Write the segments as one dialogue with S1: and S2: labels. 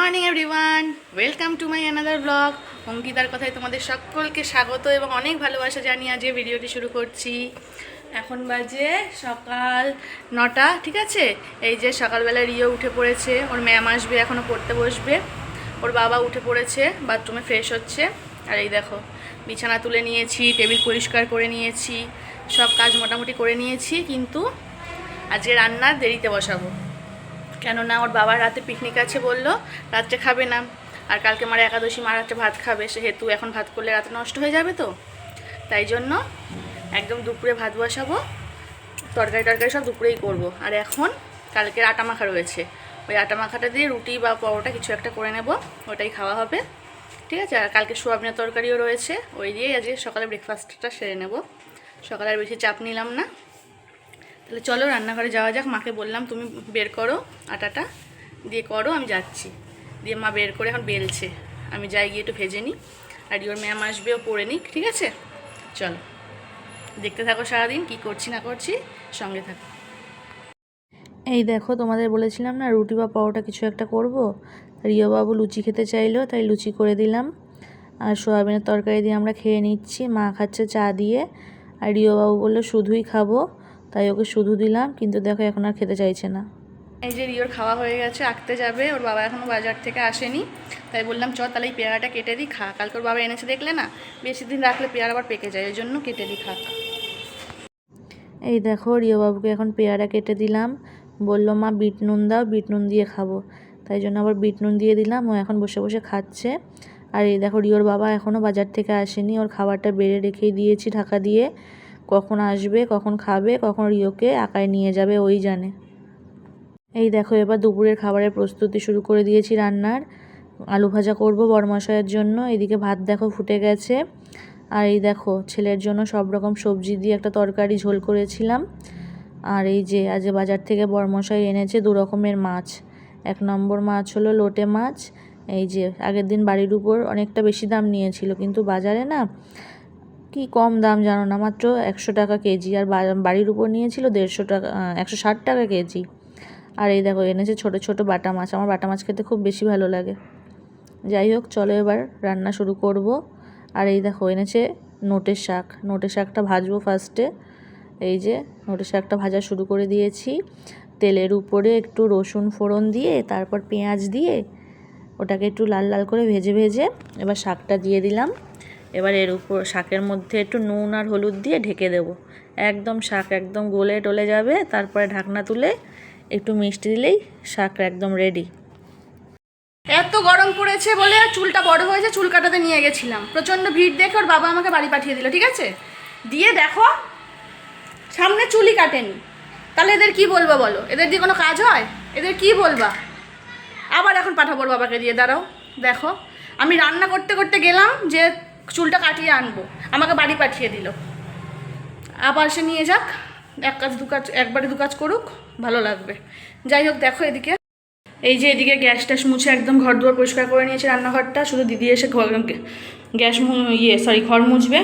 S1: Morning, everyone. Welcome to my another blog. অঙ্কিতার কথায় তোমাদের সকলকে স্বাগত এবং অনেক ভালোবাসা জানিয়ে আজকে ভিডিওটি শুরু করছি। এখন বাজে সকাল নটা, ঠিক আছে? এই যে সকালবেলা রিও উঠে পড়েছে, ওর ম্যাম আসবে এখনও পড়তে বসবে। ওর বাবা উঠে পড়েছে, বাথরুমে ফ্রেশ হচ্ছে। আর এই দেখো, বিছানা তুলে নিয়েছি, টেবিল পরিষ্কার করে নিয়েছি, সব কাজ মোটামুটি করে নিয়েছি, কিন্তু আজকে রান্নার দেরিতে বসাবো। কেননা ওর বাবার রাতে পিকনিক আছে বলল, রাত্রে খাবে না। আর কালকে মারা একাদশী, মা রাত্রে ভাত খাবে। সেহেতু এখন ভাত করলে রাতে নষ্ট হয়ে যাবে তো। তাই জন্য একদম দুপুরে ভাত বসাবো, তরকারি টরকারি সব দুপুরেই করব। আর এখন কালকের আটা মাখা রয়েছে। ওই আটা মাখাটা দিয়ে রুটি বা পরোটা কিছু একটা করে নেব, ওটাই খাওয়া হবে। ঠিক আছে? আর কালকে সোয়াবিনের তরকারিও রয়েছে। ওই দিয়েই আজকে সকালে ব্রেকফাস্টটা সেরে নেব। সকালে আর বেশি চাপ নিলাম না। তাহলে চলো রান্নাঘরে যাওয়া যাক। মাকে বললাম, তুমি বের করো, আটাটা দিয়ে করো, আমি যাচ্ছি। দিয়ে মা বের করে এখন বেলছে। আমি যাই গিয়ে একটু ভেজে নিই। আর ওর ম্যাম আসবে, ও পড়ে নিক, ঠিক আছে? চলো। দেখতে থাকো সারাদিন, কি করছি না করছি, সঙ্গে থাকো। এই দেখো, তোমাদের বলেছিলাম না, রুটি বা পরোটা কিছু একটা করব। রিও বাবু লুচি খেতে চাইলো, তাই লুচি করে দিলাম। আর সোয়াবিনের তরকারি দিয়ে আমরা খেয়ে নিচ্ছি। মা খাচ্ছে চা দিয়ে। আর রিও বাবু বলল, শুধুই খাব। তাই ওকে শুধু দিলাম কিন্তু দেখো এখন আর খেতে চাইছে না। এই যে রিওর খাওয়া হয়ে গেছে আঁকতে যাবে। ওর বাবা এখনও বাজার থেকে আসেনি। তাই বললাম চ তাহলে এই পেয়ারাটা কেটে দিই খা। কালকে ওর বাবা এনেছে দেখলে না বেশি দিন রাখলে পেয়ারা আবার পেকে যায় ওই জন্য কেটে দিই খা। এই দেখো রিও বাবুকে এখন পেয়ারা কেটে দিলাম। বলল মা বিট নুন দাও বিট নুন দিয়ে খাব। তাই জন্য আবার বিট নুন দিয়ে দিলাম ও এখন বসে বসে খাচ্ছে। আর এই দেখো রিওর বাবা এখনও বাজার থেকে আসেনি ওর খাবারটা বেড়ে রেখেই দিয়েছি ঢাকা দিয়ে। কখন আসবে, কখন খাবে, কখন রিওকে আঁকায় নিয়ে যাবে, ওই জানে। এই দেখো, এবার দুপুরের খাবারের প্রস্তুতি শুরু করে দিয়েছি রান্নার। আলু ভাজা করব বরমশাইয়ের জন্য। এদিকে ভাত দেখো ফুটে গেছে। আর এই দেখো, ছেলের জন্য সব রকম সবজি দিয়ে একটা তরকারি ঝোল করেছিলাম। আর এই যে, আজ বাজার থেকে বরমশাই এনেছে দু রকমের মাছ। এক নম্বর মাছ হলো লোটে মাছ। এই যে, আগের দিন বাড়ির উপর অনেকটা বেশি দাম নিয়েছিল, কিন্তু বাজারে না কি কম দাম জানো না? মাত্র একশো টাকা কেজি। আর বাড়ির উপর নিয়েছিল দেড়শো টাকা একশো ষাট টাকা কেজি। আর এই দেখো, এনেছে ছোট ছোট বাটা মাছ। আমার বাটা মাছ খেতে খুব বেশি ভালো লাগে। যাই হোক, চলো এবার রান্না শুরু করব। আর এই দেখো, এনেছে নোটের শাক। নোটের শাকটা ভাজবো ফার্স্টে। এই যে, নোটের শাকটা ভাজা শুরু করে দিয়েছি। তেলের উপরে একটু রসুন ফোড়ন দিয়ে, তারপর পেঁয়াজ দিয়ে, ওটাকে একটু লাল লাল করে ভেজে ভেজে এবার শাকটা দিয়ে দিলাম। এবার এর উপর শাকের মধ্যে একটু নুন আর হলুদ দিয়ে ঢেকে দেব। একদম শাক একদম গলে টলে যাবে, তারপরে ঢাকনা তুলে একটু মিষ্টি দিলেই শাক একদম রেডি এত গরম পড়েছে বলে চুলটা বড় হয়েছে, চুল কাটাতে নিয়ে গেছিলাম। প্রচণ্ড ভিড় দেখে ওর বাবা আমাকে বাড়ি পাঠিয়ে দিল, ঠিক আছে? দিয়ে দেখো, সামনে চুলই কাটেনি। তাহলে এদের কি বলব বলো? এদের দিয়ে কোনো কাজ হয়? এদের কি বলবা? আবার এখন পাঠাবো বাবাকে দিয়ে, দাঁড়াও, দেখো। আমি রান্না করতে করতে গেলাম যে চুলটা কাটিয়ে আনব। আমাকে বাড়ি পাঠিয়ে দিল। আবার সে নিয়ে যাক, এক কাজ, দু কাজ, একবারে দু কাজ করুক, ভালো লাগবে। যাই হোক, দেখো এদিকে। এই যে এদিকে গ্যাস ট্যাস মুছে একদম ঘর দুয়ার পরিষ্কার করে নিয়েছে রান্নাঘরটা। শুধু দিদি এসে ঘর, গ্যাস ইয়ে সরি ঘর মুছবে।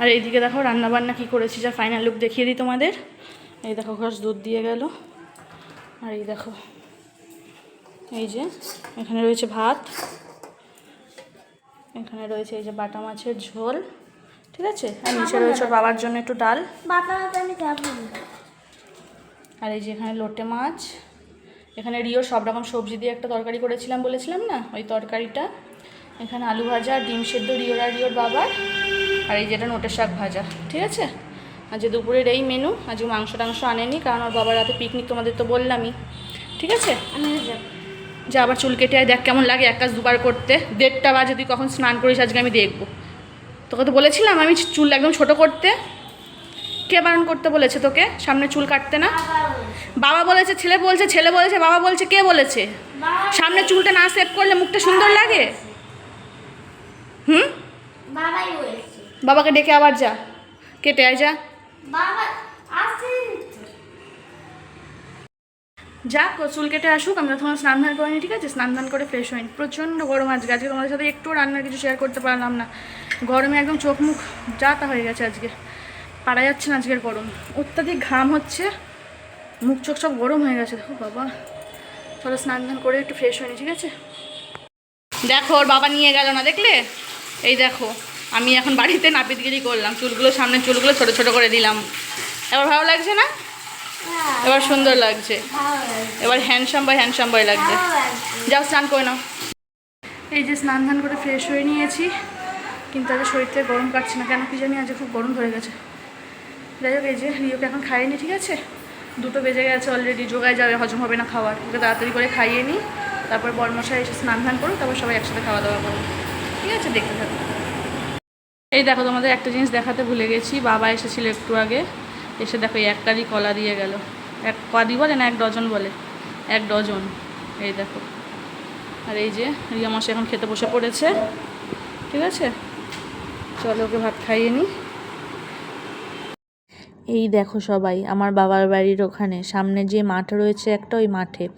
S1: আর এইদিকে দেখো রান্না বান্না কী করেছি, যা ফাইনাল লুক দেখিয়ে দিই তোমাদের। এই দেখো ঘর দুধ দিয়ে গেল। আর এই দেখো, এই যে এখানে রয়েছে ভাত। এখানে রয়েছে এই যে বাটা মাছের ঝোল ঠিক আছে? আর নিচে রয়েছে বাবার জন্য একটু ডাল।
S2: বাটা আমি
S1: আর এই যে এখানে লোটে মাছ এখানে রিও সব রকম সবজি দিয়ে একটা তরকারি করেছিলাম বলেছিলাম না? ওই তরকারিটা। এখানে আলু ভাজা ডিম সেদ্ধ রিওর আর রিওর বাবার আর এই যেটা নোটের শাক ভাজা ঠিক আছে? আজ দুপুরের এই মেনু আজকে মাংস টাংস আনেনি কারণ ওর বাবার রাতে পিকনিক তোমাদের তো বললামই ঠিক আছে?
S2: আমি
S1: যে আবার চুল কেটে আয় দেখ কেমন লাগে এক কাজ দুবার করতে। দেড়টা বাজে তুই কখন স্নান করিস আজকে আমি দেখব। তোকে তো বলেছিলাম আমি চুল একদম ছোট করতে। কে বারণ করতে বলেছে তোকে? সামনে চুল কাটতে না? বাবা বলেছে। ছেলে বলছে ছেলে বলেছে বাবা বলছে কে বলেছে? সামনে চুলটা না সেভ করলে মুখটা সুন্দর লাগে? হুম?
S2: বাবাই বলেছে।
S1: বাবাকে ডেকে আবার যা। কেটে আয় যা।
S2: বাবা
S1: যাক, চুল কেটে আসুক, আমরা তোমার স্নান ধান করিনি, ঠিক আছে? স্নান ধান করে ফ্রেশ হয়নি প্রচণ্ড গরম আজকে। আজকে তোমাদের সাথে একটু রান্নার কিছু শেয়ার করতে পারলাম না। গরমে একদম চোখ মুখ যা তা হয়ে গেছে আজকে। পারা যাচ্ছে না আজকের গরম। অত্যাধিক ঘাম হচ্ছে, মুখ চোখ সব গরম হয়ে গেছে। দেখো বাবা, চলো স্নান ধান করে একটু ফ্রেশ হয়নি ঠিক আছে? দেখো, ওর বাবা নিয়ে গেল না, দেখলে? এই দেখো, আমি এখন বাড়িতে নাপিতগিরি করলাম। চুলগুলো সামনে চুলগুলো ছোট ছোট করে দিলাম। এবার ভালো লাগছে না? এবার সুন্দর লাগছে। এবার হ্যান্ডসাম বাই হ্যান্ডসাম বাই লাগছে। যাও স্নান করে নাও। এই যে স্নান ধান করে ফ্রেশ হয়ে নিয়েছি। কিন্তু আজ শরীর থেকে গরম কাটছে না। কেন কি জানি আজ খুব গরম ধরে গেছে। যাই হোক এই যে রিওকে এখন খাইয়ে ঠিক আছে? দুটো বেজে গেছে অলরেডি যোগায় যাবে হজম হবে না খাওয়ার। ওকে তাড়াতাড়ি করে খাইয়ে নিই তারপর বরমশাই এসে স্নান ধান করুন তারপর সবাই একসাথে খাওয়া দাওয়া করুন ঠিক আছে? দেখতে থাকো। এই দেখো তোমাদের একটা জিনিস দেখাতে ভুলে গেছি। বাবা এসেছিল একটু আগে। এসে দেখো এক কলা দিয়ে গেল। এক কাদি বলে না, এক ডজন বলে। এক ডজন। এই দেখো। আর এই যে রিয়া মাসে এখন খেতে বসে পড়েছে। ঠিক আছে? চলো ওকে ভাত খাইয়ে নিই
S3: এই দেখো সবাই, আমার বাবার বাড়ির ওখানে। সামনে যে মাঠ রয়েছে একটা, ওই মাঠে।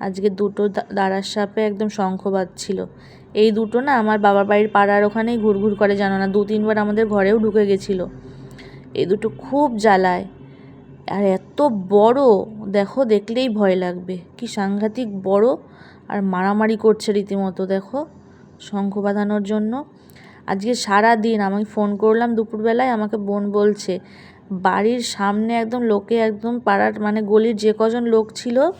S3: আজকে দুটো দাঁড়ার সাপে একদম শঙ্খ বাজছিল। এই দুটো না আমার বাবার বাড়ির পাড়ার ওখানেই ঘুরঘুর করে, জানো না? দু তিনবার আমাদের ঘরেও ঢুকে গেছিল। এই দুটো খুব জ্বালায়। আর এত বড়, দেখো, দেখলেই ভয় লাগবে। কি সাংঘাতিক বড় আর মারামারি করছে রীতিমতো, দেখো, শঙ্খ বাঁধানোর জন্য। আজকে সারা দিন আমি ফোন করলাম দুপুরবেলায়, আমাকে বোন বলছে, বাড়ির সামনে একদম লোকে একদম পাড়ার মানে গলির যে কজন লোক ছিল,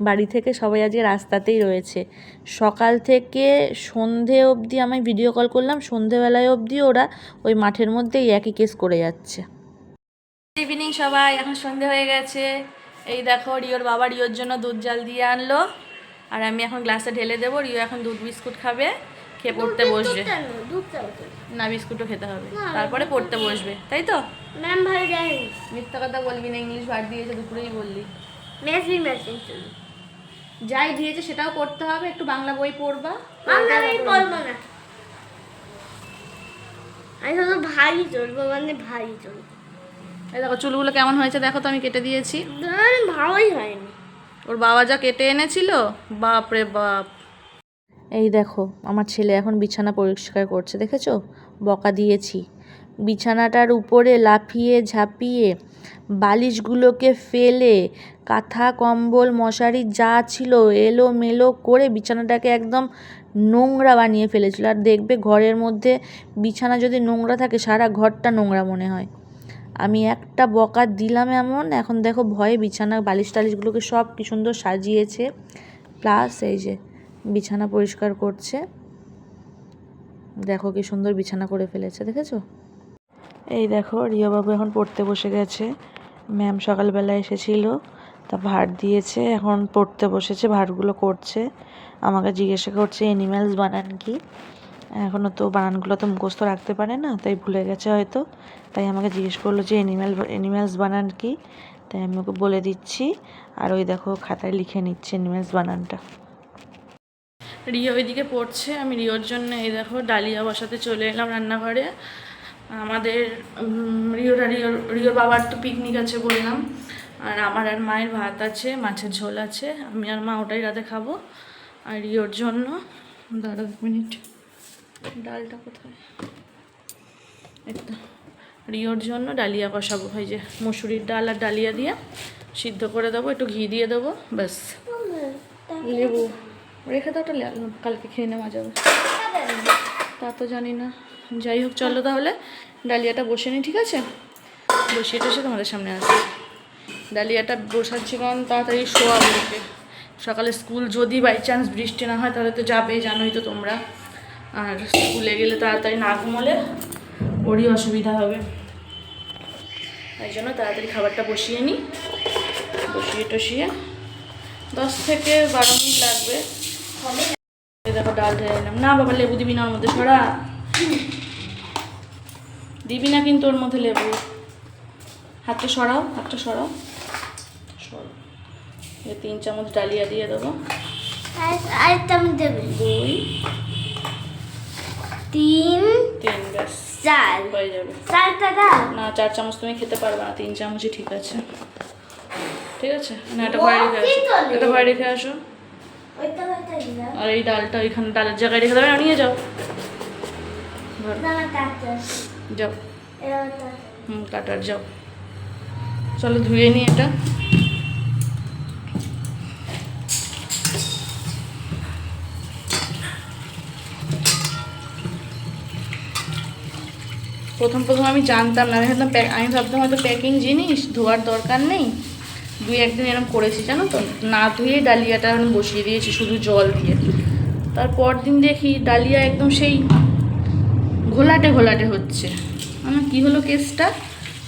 S3: বাড়ি থেকে সবাই আজকে রাস্তাতেই রয়েছে। সকাল থেকে সন্ধে অবধি আমি ভিডিও কল করলাম, সন্ধেবেলায় অবধি ওরা ওই মাঠের মধ্যেই একই কেস করে যাচ্ছে।
S1: ইভিনিং সবাই। এখন সন্ধে হয়ে গেছে। এই দেখো রিওর বাবা রিওর জন্য দুধ জাল দিয়ে আনলো। আর আমি এখন গ্লাসে ঢেলে দেবো। রিও এখন দুধ বিস্কুট খাবে খেয়ে পড়তে বসবে। না বিস্কুটও খেতে হবে। তারপরে পড়তে বসবে। তাই তো?
S2: ম্যাম ভাই যায়নি
S1: মিথ্যা কথা বলবি না ইংলিশ ভাত দিয়েছে দুপুরেই বললি।
S2: মেসি মেসি
S1: যাই দিয়েছে সেটাও করতে হবে। একটু বাংলা বই পড়বা।
S2: আমরা আমি বলব না। আমি শুধু ভারী চলবো মানে ভারী চলবো।
S1: এই দেখো চুলগুলো কেমন হয়েছে দেখো তো আমি কেটে দিয়েছি।
S2: ভালোই হয়নি।
S1: ওর বাবা যা কেটে এনেছিল বাপ রে বাপ।
S3: এই দেখো আমার ছেলে এখন বিছানা পরিষ্কার করছে দেখেছ? বকা দিয়েছি। বিছানাটার উপরে লাফিয়ে ঝাঁপিয়ে বালিশগুলোকে ফেলে কাঁথা কম্বল মশারি যা ছিল এলো মেলো করে বিছানাটাকে একদম নোংরা বানিয়ে ফেলেছিল। আর দেখবে ঘরের মধ্যে বিছানা যদি নোংরা থাকে সারা ঘরটা নোংরা মনে হয়। আমি একটা বকা দিলাম এমন, এখন দেখো ভয়ে বিছানা বালিশ টালিশগুলোকে সব কি সুন্দর সাজিয়েছে। প্লাস এই যে বিছানা পরিষ্কার করছে। দেখো কি সুন্দর বিছানা করে ফেলেছে, দেখেছ? এই দেখো রিয়া বাবু এখন পড়তে বসে গেছে। ম্যাম সকালবেলা এসেছিল, তা ভাত দিয়েছে, এখন পড়তে বসেছে ভাতগুলো করছে। আমাকে জিজ্ঞাসা করছে এনিম্যালস বানান কি? এখনও তো বানানগুলো তো মুখস্থ রাখতে পারে না, তাই ভুলে গেছে হয়তো। তাই আমাকে জিজ্ঞেস করল যে এনিম্যাল এনিম্যালস বানান কি? তাই আমি ওকে বলে দিচ্ছি। আর ওই দেখো খাতায় লিখে নিচ্ছে এনিম্যালস বানানটা।
S1: রিও ওইদিকে পড়ছে, আমি রিওর জন্য এই দেখো ডালিয়া বসাতে চলে এলাম রান্নাঘরে। আমাদের রিওর রিওর রিওর বাবার তো পিকনিক আছে বললাম। আর আমার আর মায়ের ভাত আছে, মাছের ঝোল আছে। আমি আর মা ওটাই রাতে খাব। আর রিওর জন্য দাঁড়া এক মিনিট ডালটা কোথায়? একটা। রিওর জন্য ডালিয়া কষাবো, এই যে মুসুরির ডাল আর ডালিয়া দিয়ে সিদ্ধ করে দেবো, একটু ঘি দিয়ে দেবো, ব্যাস। লেবু। রেখে দাও কালকে খেয়ে নেওয়া যাবে তা তো জানি না। যাই হোক, চলো তাহলে, ডালিয়াটা বসে নিই ঠিক আছে? বসিয়ে টসে তোমাদের সামনে আসছি। ডালিয়াটা বসাচ্ছি কারণ তাড়াতাড়ি শোয়া বলবে সকালে স্কুল যদি বাই চান্স বৃষ্টি না হয়, তাহলে তো যাবে জানোই তো তোমরা। আর স্কুলে গেলে তাড়াতাড়ি না ঘুমোলে ওরই অসুবিধা হবে। তাই জন্য তাড়াতাড়ি খাবারটা বসিয়ে নিই। বসিয়ে টসিয়ে দশ থেকে বারো মিনিট লাগবে। দেখো ডাল ঢেলে নিলাম। না বাবা, লেবু দিবি না ওর মধ্যে, সরা। দিবি না কিন্তু ওর মধ্যে লেবু। হাতটা সরাও হাতটা সরাও। সরাও তিন চামচ ডালিয়া দিয়ে দেবো।
S2: দেবে। তিন
S1: তিন ব্যাস
S2: চার
S1: হয়ে যাবে।
S2: চারটা দাও।
S1: না চার চামচ তুমি খেতে পারবে না তিন চামচই ঠিক আছে। ঠিক আছে? না এটা ঘরে রেখে আসো। এটা ঘরে রেখে আসো। আর এই ডালটা ওইখানে ডালের জায়গায় রেখে দেবে না নিয়ে যাও। যাও। হুম কাটার যাও। চলো ধুয়ে নিই এটা। প্রথম প্রথম আমি জানতাম না। আমি ভাবতাম আমি ভাবতাম হয়তো প্যাকিং জিনিস, ধোয়ার দরকার নেই। দুই একদিন এরকম করেছি, জানো তো? না ধুয়ে ডালিয়াটা আমি বসিয়ে দিয়েছি, শুধু জল দিয়ে। তারপর দিন দেখি ডালিয়া একদম সেই ঘোলাটে ঘোলাটে হচ্ছে। মানে কী হলো কেসটা?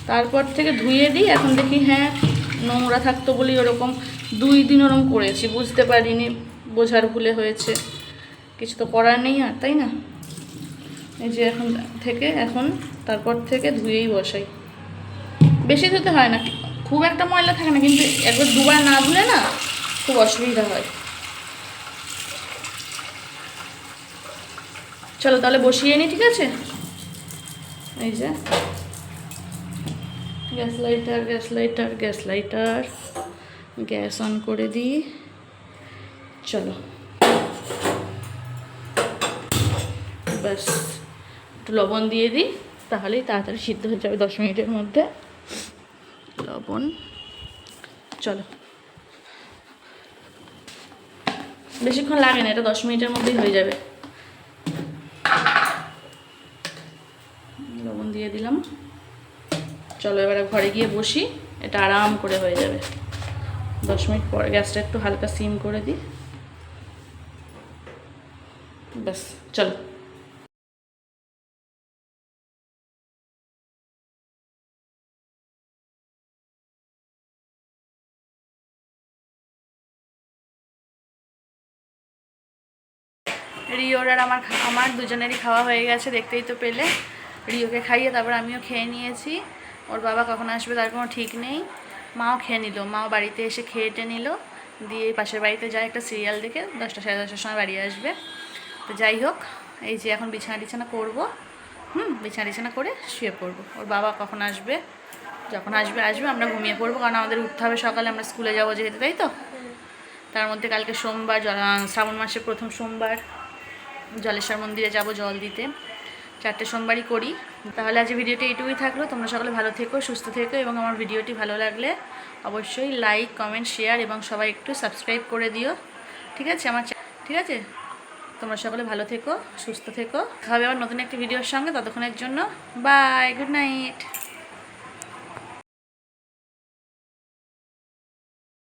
S1: তারপর থেকে ধুয়ে দিই। এখন দেখি হ্যাঁ নোংরা থাকতো বলেই ওরকম। দুই দিন ওরকম করেছি, বুঝতে পারিনি, বোঝার ভুলে হয়েছে। কিছু তো করার নেই আর, তাই না? এই যে এখন থেকে, এখন তারপর থেকে ধুয়েই বসাই। বেশি ধুতে হয় না, খুব একটা ময়লা থাকে না, কিন্তু একবার দুবার না ধুলে না খুব অসুবিধা হয়। চলো তাহলে বসিয়ে নিই ঠিক আছে? এই যে। Gas lighter gas lighter gas lighter. Gas on করে দিই। চলো। ব্যাস। একটু লবণ দিয়ে দিই, তাহলেই তাড়াতাড়ি সিদ্ধ হয়ে যাবে দশ মিনিটের মধ্যে। লবণ। চলো। বেশিক্ষণ লাগে না, এটা দশ মিনিটের মধ্যেই হয়ে যাবে। লবণ দিয়ে দিলাম। চলো এবারে ঘরে গিয়ে বসি, এটা আরাম করে হয়ে যাবে। দশ মিনিট পর গ্যাসটা একটু হালকা সিম করে দিই। ব্যাস, চলো। রিওর আর আমার আমার দুজনেরই খাওয়া হয়ে গেছে, দেখতেই তো পেলে। রিওকে খাইয়ে তারপর আমিও খেয়ে নিয়েছি। ওর বাবা কখন আসবে তার কোনো ঠিক নেই। মাও খেয়ে নিল, মাও বাড়িতে এসে খেয়েটে নিল। দিয়ে পাশের বাড়িতে যায় একটা সিরিয়াল দেখে, দশটা সাড়ে দশটার সময় বাড়ি আসবে। তো যাই হোক, এই যে এখন বিছানা টিছানা করব। হুম, বিছানা টিছানা করে শুয়ে পড়ব। ওর বাবা কখন আসবে? যখন আসবে আসবে, আমরা ঘুমিয়ে পড়ব। কারণ আমাদের উঠতে হবে সকালে, আমরা স্কুলে যাব যেহেতু, তাই তো? তার মধ্যে কালকে সোমবার শ্রাবণ মাসের প্রথম সোমবার। জলেশ্বর মন্দিরে যাব জল দিতে। চারটে সোমবারই করি। তাহলে আজ ভিডিওটি এইটুকুই থাকল। তোমরা সকলে ভালো থেকো, সুস্থ থেকো এবং আমার ভিডিওটি ভালো লাগলে অবশ্যই লাইক কমেন্ট শেয়ার এবং সবাই একটু সাবস্ক্রাইব করে দিও। ঠিক আছে? আমার ঠিক আছে? তোমরা সকলে ভালো থেকো, সুস্থ থেকো। হবে আবার নতুন একটি ভিডিওর সঙ্গে। ততক্ষণের জন্য বাই গুড নাইট